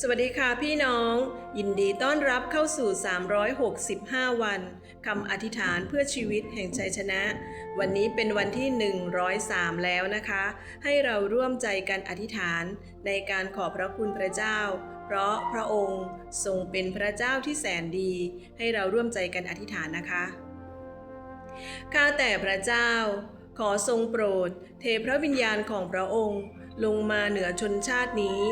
สวัสดีค่ะพี่น้อง ยินดีต้อนรับเข้าสู่ 365 วันคำอธิษฐานเพื่อชีวิตแห่งชัยชนะ วันนี้เป็นวันที่ 103 แล้วนะคะ ให้เราร่วมใจกันอธิษฐานในการขอบพระคุณพระเจ้า เพราะพระองค์ทรงเป็นพระเจ้าที่แสนดี ให้เราร่วมใจกันอธิษฐานนะคะข้าแต่พระเจ้า ขอทรงโปรด เทพระวิญญาณของพระองค์ ลงมาเหนือชนชาตินี้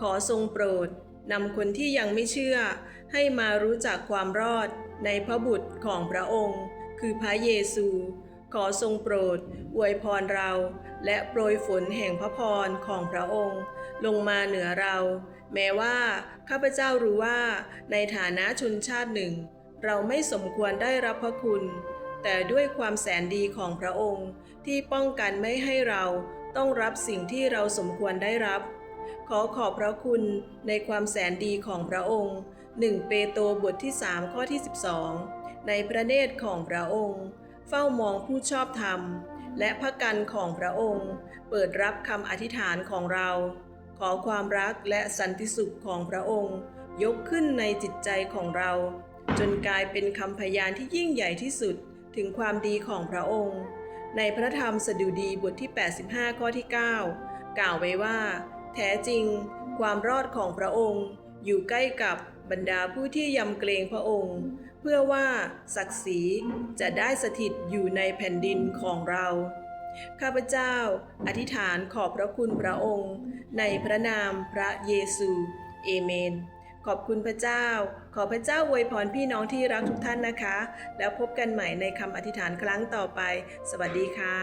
ขอทรงโปรดนำคนที่ยังไม่เชื่อ ให้มารู้จักความรอดในพระบุตรของพระองค์ คือพระเยซู ขอทรงโปรด อวยพรเรา และโปรยฝนแห่งพระพรของพระองค์ ลงมาเหนือเรา แม้ว่าข้าพเจ้ารู้ว่าในฐานะชนชาติหนึ่ง เราไม่สมควรได้รับพระคุณ แต่ด้วยความแสนดีของพระองค์ที่ป้องกันไม่ให้เราต้องรับสิ่งที่เราสมควรได้รับ ขอขอบพระคุณในความแสนดีของพระองค์ 1 เปโตรบทที่ 3 ข้อที่ 12 ในพระเนตรของพระองค์ เฝ้ามองผู้ชอบธรรม และพระกันของพระองค์ เปิดรับคำอธิษฐานของเรา ขอความรักและสันติสุขของพระองค์ ยกขึ้นในจิตใจของเรา จนกลายเป็นคำพยานที่ยิ่งใหญ่ที่สุดถึงความดีของพระองค์ ในพระธรรมสดุดีบทที่ 85 ข้อที่ 9 กล่าวไว้ว่า แท้จริง ความรอดของพระองค์ อยู่ใกล้กับบรรดาผู้ที่ยำเกรงพระองค์ เพื่อว่าศักดิ์ศรีจะได้สถิตอยู่ในแผ่นดินของเรา ข้าพเจ้าอธิษฐานขอบพระคุณพระองค์ ในพระนามพระเยซูเอเมนขอบคุณพระเจ้า ขอพระเจ้าอวยพรพี่น้องที่รักทุกท่านนะคะ แล้วพบกันใหม่ในคำอธิษฐานครั้งต่อไป สวัสดีค่ะ